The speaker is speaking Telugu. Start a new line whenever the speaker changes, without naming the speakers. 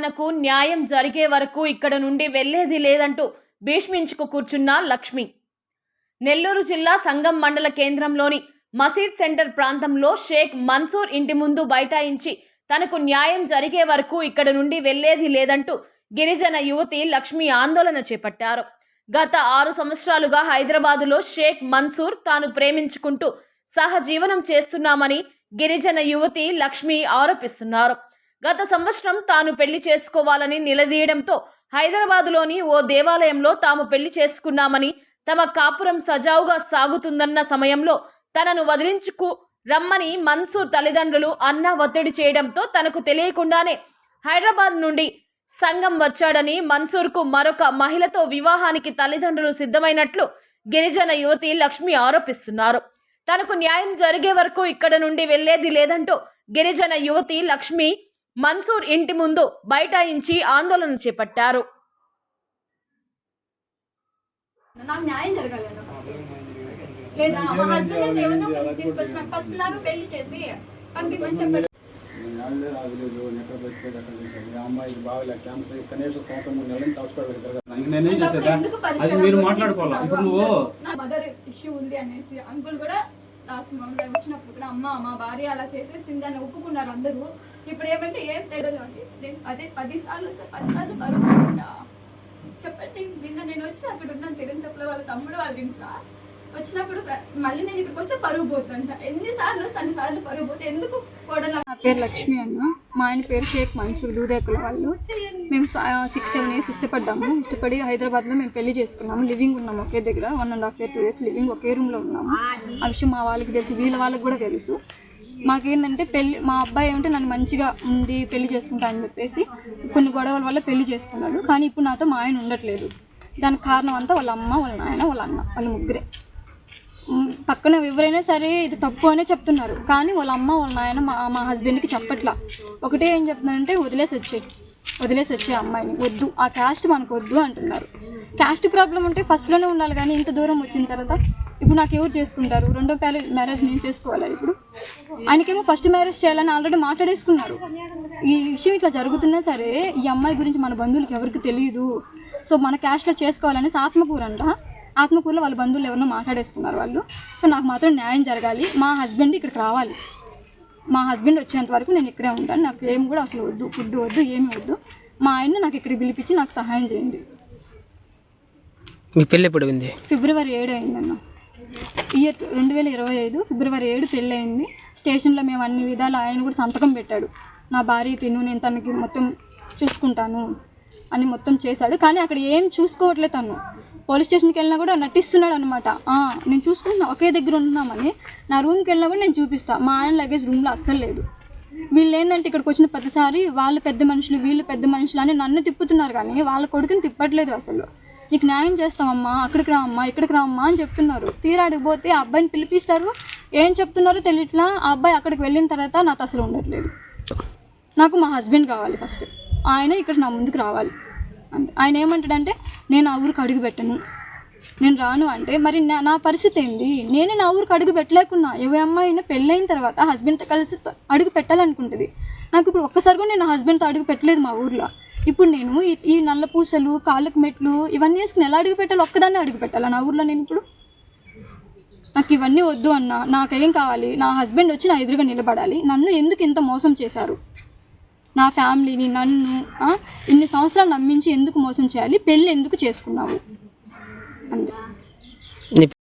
తనకు న్యాయం జరిగే వరకు ఇక్కడ నుండి వెళ్ళేది లేదంటూ భీష్మించుకు కూర్చున్న లక్ష్మి. నెల్లూరు జిల్లా సంగం మండల కేంద్రంలోని మసీద్ సెంటర్ ప్రాంతంలో షేక్ మన్సూర్ ఇంటి ముందు బైఠాయించి తనకు న్యాయం జరిగే వరకు ఇక్కడ నుండి వెళ్ళేది లేదంటూ గిరిజన యువతి లక్ష్మి ఆందోళన చేపట్టారు. గత ఆరు సంవత్సరాలుగా హైదరాబాదులో షేక్ మన్సూర్ తాను ప్రేమించుకుంటూ సహజీవనం చేస్తున్నామని గిరిజన యువతి లక్ష్మి ఆరోపిస్తున్నారు. గత సంవత్సరం తాను పెళ్ళి చేసుకోవాలని నిలదీయడంతో హైదరాబాదులోని ఓ దేవాలయంలో తాము పెళ్ళి చేసుకున్నామని తమ కాపురం సజావుగా సాగుతుందన్న సమయంలో తనను వదిలించుకు రమ్మని మన్సూర్ తల్లిదండ్రులు అన్న ఒత్తిడి చేయడంతో తనకు తెలియకుండానే హైదరాబాద్ నుండి సంఘం వచ్చాడని మన్సూర్కు మరొక మహిళతో వివాహానికి తల్లిదండ్రులు సిద్ధమైనట్లు గిరిజన యువతి లక్ష్మి ఆరోపిస్తున్నారు. తనకు న్యాయం జరిగే వరకు ఇక్కడ నుండి వెళ్ళేది లేదంటూ గిరిజన యువతి లక్ష్మి మన్సూర్ ఇంటి ముందు బైఠాయించి ఆందోళన చేపట్టారు.
నాకు న్యాయం జరగాలి అన్న ఫస్ట్. లేదా మా హస్బెండ్ ఎవరినో ఒకరిని తీసుకొచ్చి నాకు ఫస్ట్ లాగా పెళ్ళి చేసి పంపిమని చెప్పాడు.
అది మీరు మాట్లాడుకోవాలా? ఇప్పుడు నువ్వు
నా మదర్ ఇష్యూ ఉంది అనేసి అంకుల్ కూడా లాస్ట్ మంత్ వచ్చినప్పుడు కూడా అమ్మ మా భార్య అలా చేసేసింది అని ఒప్పుకున్నారు అందరూ. ఇప్పుడు ఏమంటే ఏం తెలియదు అండి నేను అదే పది సార్లు పది సార్లు బరువు చెప్పండి నిన్న నేను వచ్చి అక్కడ ఉన్నాను తిరుంతపులో వాళ్ళ తమ్ముడు వాళ్ళ ఇంట్లో. వచ్చినప్పుడు మళ్ళీ నేను ఇక్కడికి వస్తే పరుగు పోతుందంట. ఎన్నిసార్లు వస్తే అన్ని సార్లు పరుగు పోతే ఎందుకు కోడల
నా పేరు లక్ష్మి అన్న. మా ఆయన పేరు షేక్ మన్సూర్ దూదేకుల వాళ్ళు. మేము సిక్స్ సెవెన్ ఇయర్స్ ఇష్టపడ్డాము. ఇష్టపడి హైదరాబాద్లో మేము పెళ్ళి చేసుకున్నాము. లివింగ్ ఉన్నాము ఒకే దగ్గర. One and half year two years living ఒకే రూమ్లో ఉన్నాము. ఆ విషయం మా వాళ్ళకి తెలుసు. వీళ్ళ వాళ్ళకి కూడా తెలుసు. మాకేంటంటే పెళ్ళి మా అబ్బాయి ఏమంటే నన్ను మంచిగా ఉంది పెళ్ళి చేసుకుంటా అని చెప్పేసి కొన్ని గొడవల వల్ల పెళ్ళి చేసుకున్నాడు. కానీ ఇప్పుడు నాతో మా ఆయన ఉండట్లేదు. దానికి కారణం అంతా వాళ్ళ అమ్మ వాళ్ళ నాయన వాళ్ళ అన్న వాళ్ళ ముగ్గురే. పక్కన ఎవరైనా సరే ఇది తప్పు అనే చెప్తున్నారు. కానీ వాళ్ళ అమ్మ వాళ్ళ నాయన మా మా హస్బెండ్కి చెప్పట్లా. ఒకటే ఏం చెప్తున్నారంటే వదిలేసి వచ్చే వదిలేసి వచ్చే అమ్మాయిని వద్దు. ఆ క్యాస్ట్ మనకు వద్దు అంటున్నారు. క్యాస్ట్ ప్రాబ్లం ఉంటే ఫస్ట్లోనే ఉండాలి. కానీ ఇంత దూరం వచ్చిన తర్వాత ఇప్పుడు నాకు ఎవరు చేసుకుంటారు? రెండో మ్యారేజ్ మ్యారేజ్ నేను చేసుకోవాలా ఇప్పుడు? ఆయనకేమో ఫస్ట్ మ్యారేజ్ చేయాలని ఆల్రెడీ మాట్లాడేసుకున్నారు. ఈ విషయం ఇట్లా జరుగుతున్నా సరే ఈ అమ్మాయి గురించి మన బంధువులకి ఎవరికి తెలియదు సో మన క్యాస్ట్లో చేసుకోవాలనేసి ఆత్మకూరు అంట. ఆత్మకూరులో వాళ్ళ బంధువులు ఎవరినో మాట్లాడేసుకున్నారు వాళ్ళు. సో నాకు మాత్రం న్యాయం జరగాలి. మా హస్బెండ్ ఇక్కడికి రావాలి. మా హస్బెండ్ వచ్చేంత వరకు నేను ఇక్కడే ఉంటాను. నాకు ఏం కూడా అసలు వద్దు. ఫుడ్ వద్దు ఏమీ వద్దు. మా ఆయన్ని నాకు ఇక్కడికి పిలిపించి నాకు సహాయం చేయండి.
మీ పెళ్ళి ఎప్పుడు
ఫిబ్రవరి ఏడు అయిందన్న. ఇయర్ రెండు వేల ఇరవై ఐదు ఫిబ్రవరి ఏడు పెళ్ళయింది. స్టేషన్లో మేము అన్ని విధాలు ఆయన కూడా సంతకం పెట్టాడు. నా భార్య తిను నేను తనకి మొత్తం చూసుకుంటాను అని మొత్తం చేశాడు. కానీ అక్కడ ఏం చూసుకోవట్లేదు తను. పోలీస్ స్టేషన్కి వెళ్ళినా కూడా నటిస్తున్నాడు అనమాట నేను చూసుకుంటున్నా ఒకే దగ్గర ఉంటున్నామని నా రూమ్కి వెళ్ళినా కూడా నేను చూపిస్తాను మా ఆయన లగేజ్ రూమ్లో అస్సలు లేదు. వీళ్ళు ఏంటంటే ఇక్కడికి వచ్చిన ప్రతిసారి వాళ్ళు పెద్ద మనుషులు వీళ్ళు పెద్ద మనుషులు అని నన్ను తిప్పుతున్నారు కానీ వాళ్ళ కొడుకుని తిప్పట్లేదు అసలు. నీకు న్యాయం చేస్తామమ్మా అక్కడికి రామ్మా ఇక్కడికి రామ్మా అని చెప్తున్నారు. తీరాడికి పోతే ఆ అబ్బాయిని పిలిపిస్తారు. ఏం చెప్తున్నారో తెలియట్లా ఆ అబ్బాయి అక్కడికి వెళ్ళిన తర్వాత నాతో అసలు ఉండట్లేదు. నాకు మా హస్బెండ్ కావాలి ఫస్ట్. ఆయన ఇక్కడ నా ముందుకు రావాలి. అంతే. ఆయన ఏమంటాడంటే నేను ఆ ఊరికి అడుగు పెట్టను. నేను రాను అంటే మరి నా నా పరిస్థితి ఏంది? నేనే నా ఊరికి అడుగు పెట్టలేకున్నా. ఏ అమ్మాయినా పెళ్ళైన తర్వాత హస్బెండ్తో కలిసి అడుగు పెట్టాలనుకుంటుంది. నాకు ఇప్పుడు ఒక్కసారి కూడా నేను నా హస్బెండ్తో అడుగు పెట్టలేదు మా ఊర్లో. ఇప్పుడు నేను ఈ ఈ నల్ల పూసలు కాళ్ళకు మెట్లు ఇవన్నీ వేసుకుని ఎలా అడుగు పెట్టాలి ఒక్కదాన్ని అడుగు పెట్టాలా నా ఊర్లో నేను ఇప్పుడు? నాకు ఇవన్నీ వద్దు అన్న. నాకేం కావాలి? నా హస్బెండ్ వచ్చి నా ఎదురుగా నిలబడాలి. నన్ను ఎందుకు ఇంత మోసం చేశారు? నా ఫ్యామిలీని నన్ను ఇన్ని సంవత్సరాలు నమ్మించి ఎందుకు మోసం చేయాలి? పెళ్ళి ఎందుకు చేసుకున్నావు? అంతే